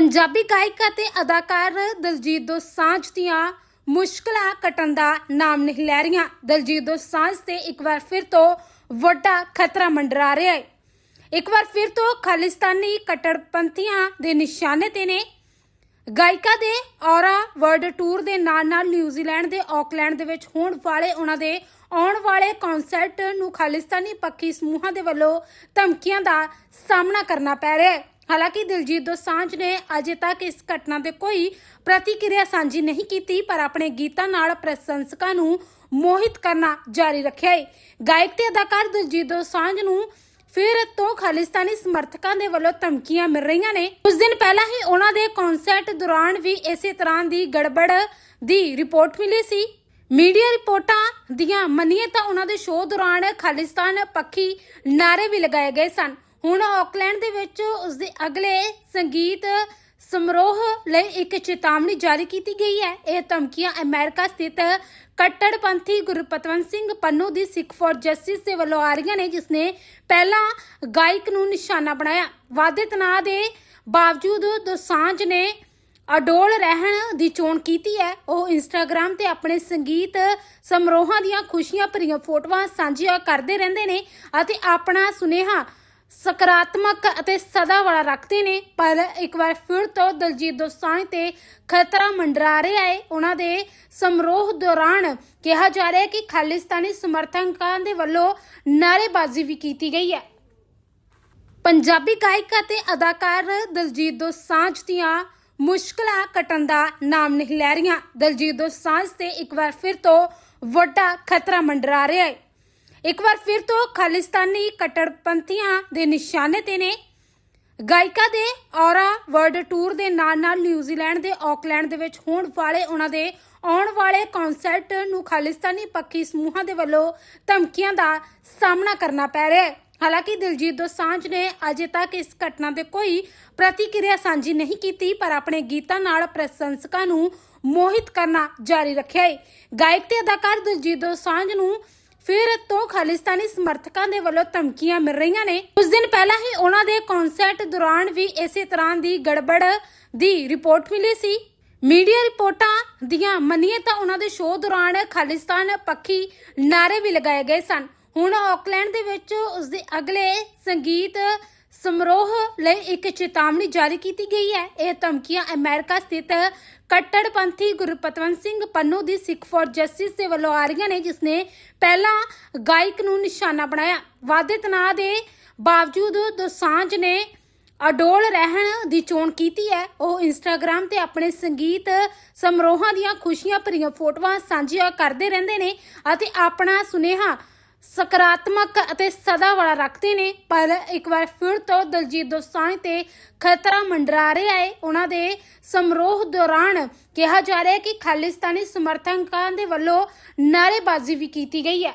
ਪੰਜਾਬੀ ਗਾਇਕ ਅਤੇ ਅਦਾਕਾਰ ਦਲਜੀਤ ਦੋਸਾਂਝ ਦੀਆਂ ਮੁਸ਼ਕਲਾਂ ਕੱਟਣ ਦਾ ਨਾਮ ਨਹੀਂ ਲੈ ਰਹੀਆਂ। ਦਲਜੀਤ ਦੋਸਾਂਝ ਤੇ ਇੱਕ ਵਾਰ ਫਿਰ ਤੋਂ ਵੱਡਾ ਖਤਰਾ ਮੰਡਰਾ ਰਿਹਾ ਹੈ। ਇੱਕ ਵਾਰ ਫਿਰ ਤੋਂ ਖਾਲਿਸਤਾਨੀ ਕੱਟੜਪੰਥੀਆਂ ਦੇ ਨਿਸ਼ਾਨੇ ਤੇ ਨੇ। ਗਾਇਕਾ ਦੇ ਔਰਾ ਵਰਲਡ ਟੂਰ ਦੇ ਨਾਲ ਨਾਲ ਨਿਊਜ਼ੀਲੈਂਡ ਦੇ ਆਕਲੈਂਡ ਦੇ ਵਿੱਚ ਹੋਣ ਵਾਲੇ ਉਹਨਾਂ ਦੇ ਆਉਣ ਵਾਲੇ ਕਨਸਰਟ ਨੂੰ ਖਾਲਿਸਤਾਨੀ ਪੱਖੀ ਸਮੂਹਾਂ ਦੇ ਵੱਲੋਂ ਧਮਕੀਆਂ ਦਾ ਸਾਹਮਣਾ ਕਰਨਾ ਪੈ ਰਿਹਾ ਹੈ। ਹਾਲਾਂਕਿ ਦਿਲਜੀਤ ਦੋਸਾਂਝ ਨੇ ਅਜੇ ਤੱਕ ਇਸ ਘਟਨਾ ਤੇ ਕੋਈ ਪ੍ਰਤੀਕਿਰਿਆ ਸਾਂਝੀ ਨਹੀਂ ਕੀਤੀ, ਪਰ ਆਪਣੇ ਗੀਤਾਂ ਨਾਲ ਪ੍ਰਸ਼ੰਸਕਾਂ ਨੂੰ ਮੋਹਿਤ ਕਰਨਾ ਜਾਰੀ ਰੱਖਿਆ ਹੈ ਗਾਇਕ ਤੇ ਅਦਾਕਾਰ ਦਿਲਜੀਤ ਦੋਸਾਂਝ ਨੂੰ ਫਿਰ ਤੋਂ ਖਾਲਿਸਤਾਨੀ ਸਮਰਥਕਾਂ ਦੇ ਵੱਲੋਂ ਧਮਕੀਆਂ ਮਿਲ ਰਹੀਆਂ ਨੇ। ਉਸ ਦਿਨ ਪਹਿਲਾਂ ਹੀ ਉਹਨਾਂ ਦੇ ਕਨਸਰਟ ਦੌਰਾਨ ਵੀ ਇਸੇ ਤਰ੍ਹਾਂ ਦੀ ਗੜਬੜ ਦੀ ਰਿਪੋਰਟ ਮਿਲੀ ਸੀ। ਮੀਡੀਆ ਰਿਪੋਰਟਾਂ ਦੀਆਂ ਮੰਨੀਏ ਤਾਂ ਉਹਨਾਂ ਦੇ ਸ਼ੋਅ ਦੌਰਾਨ ਖਾਲਿਸਤਾਨ ਪੱਖੀ ਨਾਰੇ ਵੀ ਲਗਾਏ ਗਏ ਸਨ। ਹੁਣ ਆਕਲੈਂਡ ਦੇ ਵਿੱਚ ਉਸ ਦੇ ਅਗਲੇ ਸੰਗੀਤ ਸਮਾਰੋਹ ਲਈ ਇੱਕ ਚੇਤਾਵਨੀ ਜਾਰੀ ਕੀਤੀ ਗਈ ਹੈ। ਇਹ ਧਮਕੀਆਂ ਅਮਰੀਕਾ ਸਥਿਤ ਕੱਟੜਪੰਥੀ ਗੁਰਪਤਵੰਤ ਸਿੰਘ ਪੰਨੂ ਦੀ ਸਿੱਖ ਫੋਰ ਜਸਟਿਸ ਦੇ ਵੱਲੋਂ ਆ ਰਹੀਆਂ ਨੇ, ਜਿਸ ਨੇ ਪਹਿਲਾਂ ਗਾਇਕ ਨੂੰ ਨਿਸ਼ਾਨਾ ਬਣਾਇਆ। ਵਾਅਦੇ ਤਣਾਅ ਦੇ ਬਾਵਜੂਦ ਦੋਸਾਂਝ ਨੇ ਅਡੋਲ ਰਹਿਣ ਦੀ ਚੋਣ ਕੀਤੀ ਹੈ। ਉਹ ਇੰਸਟਾਗ੍ਰam ਤੇ ਆਪਣੇ ਸੰਗੀਤ ਸਮਾਰੋਹਾਂ ਦੀਆਂ ਖੁਸ਼ੀਆਂ ਭਰੀਆਂ ਫੋਟੋਆਂ ਸਾਂਝੀਆਂ ਕਰਦੇ ਰਹਿੰਦੇ ਨੇ ਅਤੇ ਆਪਣਾ ਸੁਨੇਹਾ ਸਕਾਰਾਤਮਕ ਅਤੇ ਸਦਾ ਵਾਲਾ ਰੱਖਦੇ ਨੇ। ਪਰ ਇੱਕ ਵਾਰ ਫਿਰ ਤੋਂ ਦਲਜੀਤ ਦੋਸਾਂਝ ਤੇ ਖਤਰਾ ਮੰਡਰਾ ਰਿਹਾ ਹੈ ਉਹਨਾਂ ਦੇ ਸਮਾਰੋਹ ਦੌਰਾਨ ਕਿਹਾ ਜਾ ਰਿਹਾ ਹੈ ਕਿ ਖਾਲਿਸਤਾਨੀ ਸਮਰਥਕਾਂ ਦੇ ਵੱਲੋਂ ਨਾਅਰੇਬਾਜ਼ੀ ਵੀ ਕੀਤੀ ਗਈ ਹੈ। ਪੰਜਾਬੀ ਗਾਇਕ ਅਤੇ ਅਦਾਕਾਰ ਦਲਜੀਤ ਦੋਸਾਂਝ ਦੀਆਂ ਮੁਸ਼ਕਲਾਂ ਕੱਟਣ ਦਾ ਨਾਮ ਨਹੀਂ ਲੈ ਰਹੀਆਂ। ਦਲਜੀਤ ਦੋਸਾਂਝ ਤੇ ਇੱਕ ਵਾਰ ਫਿਰ ਤੋਂ ਵੱਡਾ ਖਤਰਾ ਮੰਡਰਾ ਰਿਹਾ ਹੈ ਇੱਕ ਵਾਰ ਫਿਰ ਤੋਂ ਖਾਲਿਸਤਾਨੀ ਕੱਟੜਪੰਥੀਆਂ ਦੇ ਨਿਸ਼ਾਨੇ ਤੇ ਨੇ। ਗਾਇਕਾ ਦੇ ਔਰਾ ਵਰਲਡ ਟੂਰ ਦੇ ਨਾਲ ਨਾਲ ਨਿਊਜ਼ੀਲੈਂਡ ਦੇ ਆਕਲੈਂਡ ਦੇ ਵਿੱਚ ਹੋਣ ਵਾਲੇ ਉਹਨਾਂ ਦੇ ਆਉਣ ਵਾਲੇ ਕਨਸਰਟ ਨੂੰ ਖਾਲਿਸਤਾਨੀ ਪੱਖੀ ਸਮੂਹਾਂ ਦੇ ਵੱਲੋਂ ਧਮਕੀਆਂ ਦਾ ਸਾਹਮਣਾ ਕਰਨਾ ਪੈ ਰਿਹਾ ਹੈ। ਹਾਲਾਂਕਿ ਦਿਲਜੀਤ ਦੋਸਾਂਝ ਨੇ ਅਜੇ ਤੱਕ ਇਸ ਘਟਨਾ ਤੇ ਕੋਈ ਪ੍ਰਤੀਕਿਰਿਆ ਸਾਂਝੀ ਨਹੀਂ ਕੀਤੀ, ਪਰ ਆਪਣੇ ਗੀਤਾਂ ਨਾਲ ਪ੍ਰਸ਼ੰਸਕਾਂ ਨੂੰ ਮੋਹਿਤ ਕਰਨਾ ਜਾਰੀ ਰੱਖਿਆ ਹੈ। ਗਾਇਕ ਤੇ ਅਦਾਕਾਰ ਦਿਲਜੀਤ ਦੋਸਾਂਝ ਨੂੰ ਫਿਰ ਤੋਂ ਖਾਲਿਸਤਾਨੀ ਸਮਰਥਕਾਂ ਦੇ ਵੱਲੋਂ ਧਮਕੀਆਂ ਮਿਲ ਰਹੀਆਂ ਨੇ। ਉਸ ਦਿਨ ਪਹਿਲਾਂ ਹੀ ਉਹਨਾਂ ਦੇ ਕਨਸਰਟ ਦੌਰਾਨ ਵੀ ਇਸੇ ਤਰ੍ਹਾਂ ਦੀ ਗੜਬੜ ਦੀ ਰਿਪੋਰਟ ਮਿਲੀ ਸੀ। ਮੀਡੀਆ ਰਿਪੋਰਟਾਂ ਦੀਆਂ ਮੰਨੀਏ ਤਾਂ ਉਹਨਾਂ ਦੇ ਸ਼ੋਅ ਦੌਰਾਨ ਖਾਲਿਸਤਾਨ ਪੱਖੀ ਨਾਰੇ ਵੀ ਲਗਾਏ ਗਏ ਸਨ। ਹੁਣ ਆਕਲੈਂਡ ਦੇ ਵਿੱਚ ਉਸ ਦੇ ਅਗਲੇ ਸੰਗੀਤ ਸਮਾਰੋਹ ਲਈ ਇੱਕ ਚੇਤਾਵਨੀ ਜਾਰੀ ਕੀਤੀ ਗਈ ਹੈ। ਇਹ ਧਮਕੀਆਂ ਅਮਰੀਕਾ ਸਥਿਤ ਕੱਟੜਪੰਥੀ ਗੁਰਪਤਵੰਤ ਸਿੰਘ ਪੰਨੂ ਦੀ ਸਿੱਖ ਫॉर ਜਸਟਿਸ ਦੇ ਵੱਲੋਂ ਆ ਰਹੀਆਂ ਨੇ, ਜਿਸ ਨੇ ਪਹਿਲਾਂ ਗਾਇਕ ਨੂੰ ਨਿਸ਼ਾਨਾ ਬਣਾਇਆ। ਵਾਅਦੇ ਤਣਾਅ ਦੇ ਬਾਵਜੂਦ ਦੋਸਾਂਝ ਨੇ ਅਡੋਲ ਰਹਿਣ ਦੀ ਚੋਣ ਕੀਤੀ ਹੈ। ਉਹ ਇੰਸਟਾਗ੍ਰam ਤੇ ਆਪਣੇ ਸੰਗੀਤ ਸਮਾਰੋਹਾਂ ਦੀਆਂ ਖੁਸ਼ੀਆਂ ਭਰੀਆਂ ਫੋਟੋਆਂ ਸਾਂਝੀਆਂ ਕਰਦੇ ਰਹਿੰਦੇ ਨੇ ਅਤੇ ਆਪਣਾ ਸੁਨੇਹਾ ਸਕਾਰਾਤਮਕ ਅਤੇ ਸਦਾ ਵਾਲਾ ਰੱਖਦੇ ਨੇ। ਪਰ ਇੱਕ ਵਾਰ ਫਿਰ ਤੋਂ ਦਲਜੀਤ ਦੋਸਾਂਝ ਤੇ ਖਤਰਾ ਮੰਡਰਾ ਰਿਹਾ ਹੈ। ਉਹਨਾਂ ਦੇ ਸਮਾਰੋਹ ਦੌਰਾਨ ਕਿਹਾ ਜਾ ਰਿਹਾ ਹੈ ਕਿ ਖਾਲਿਸਤਾਨੀ ਸਮਰਥਕਾਂ ਦੇ ਵੱਲੋਂ ਨਾਅਰੇਬਾਜ਼ੀ ਵੀ ਕੀਤੀ ਗਈ ਹੈ।